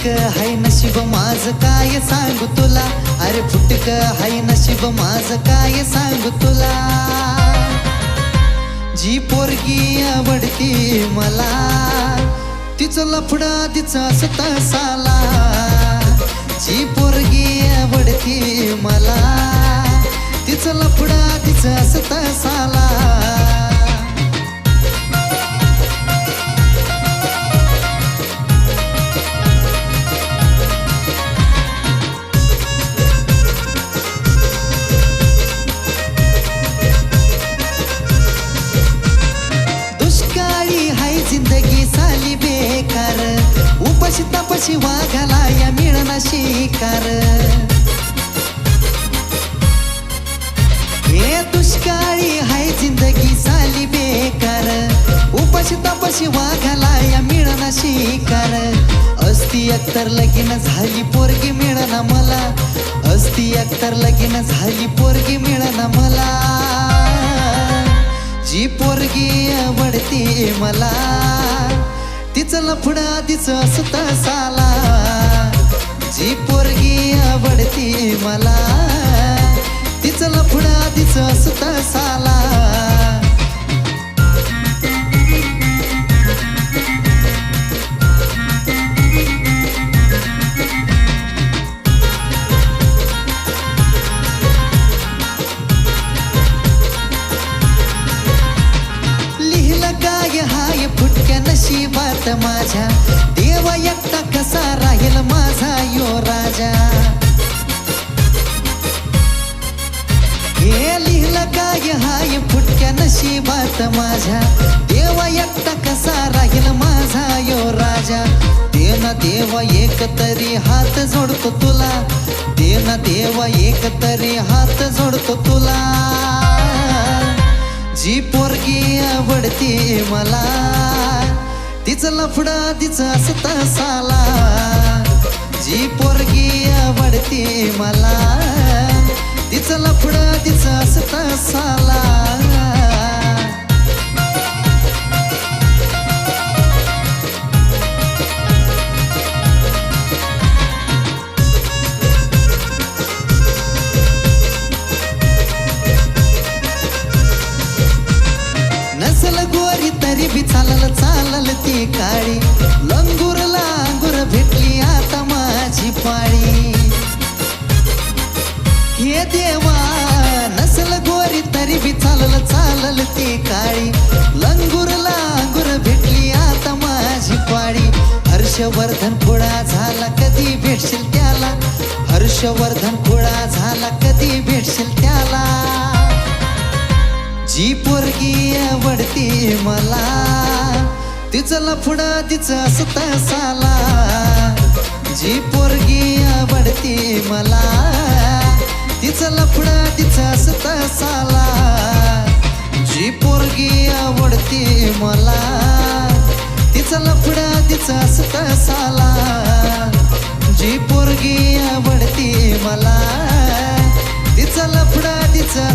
फुटक हाय नशीब माझ काय सांगू तुला? अरे फुटक हाय नशीब माझ काय सांगू तुला? जी पोरगी आवडती मला तिचं लफडा तिचा सत साला जी पोरगी आवडती मला तिचं लफडा तिचा सत साला कशी तापाशी वाघाला या मिळना शिकार. हे दुष्काळी हाय जिंदगी साली बेकार. उपाशी तपाशी वाघाला या मिळना शिकार. असती अख्तर लगीन झाली पोरगी मिळना मला. असती अख्तर लगीन झाली पोरगी मिळना मला. जी पोरगी आवडती मला. लफडा आधीच असता साला जी पोरगी आवडती मला तिचं लफडा आधीच असता साला नशिबात माझ्या. देवा एकटा कसा राहील माझा यो राजा? हे लिहिलं काय? हाय फुटक्या नशिबात माझ्या. देवा एकटा कसा राहील माझा यो राजा? देना देवा एक तरी हात जोडतो तुला. देना देवा एक तरी हात जोडतो तुला. जी पोरगी आवडते मला. तिचं लफडा तिचं असता साला. जी पोरगी आवडती मला. चालल काळी. लंगूर लांगूर भेटली आता माझी पाळी. हे देवा नसल गोरी तरी बी चालल चालल ती काळी. लंगूर लांगूर भेटली आता माझी पाळी. हर्षवर्धन खुळा झाला कधी भेटशील त्याला? हर्षवर्धन खुळा झाला कधी भेटशील त्याला? जी पोरगी आवडती मला. तिचं लफड तिचा सुता साला. जी पोरगी आवडती मला तिचं लफड तिचा सुता साला. जी पोरगी आवडती मला तिचं लफड तिचा सुता साला. जी पोरगी आवडती मला तिचं लफड तिचं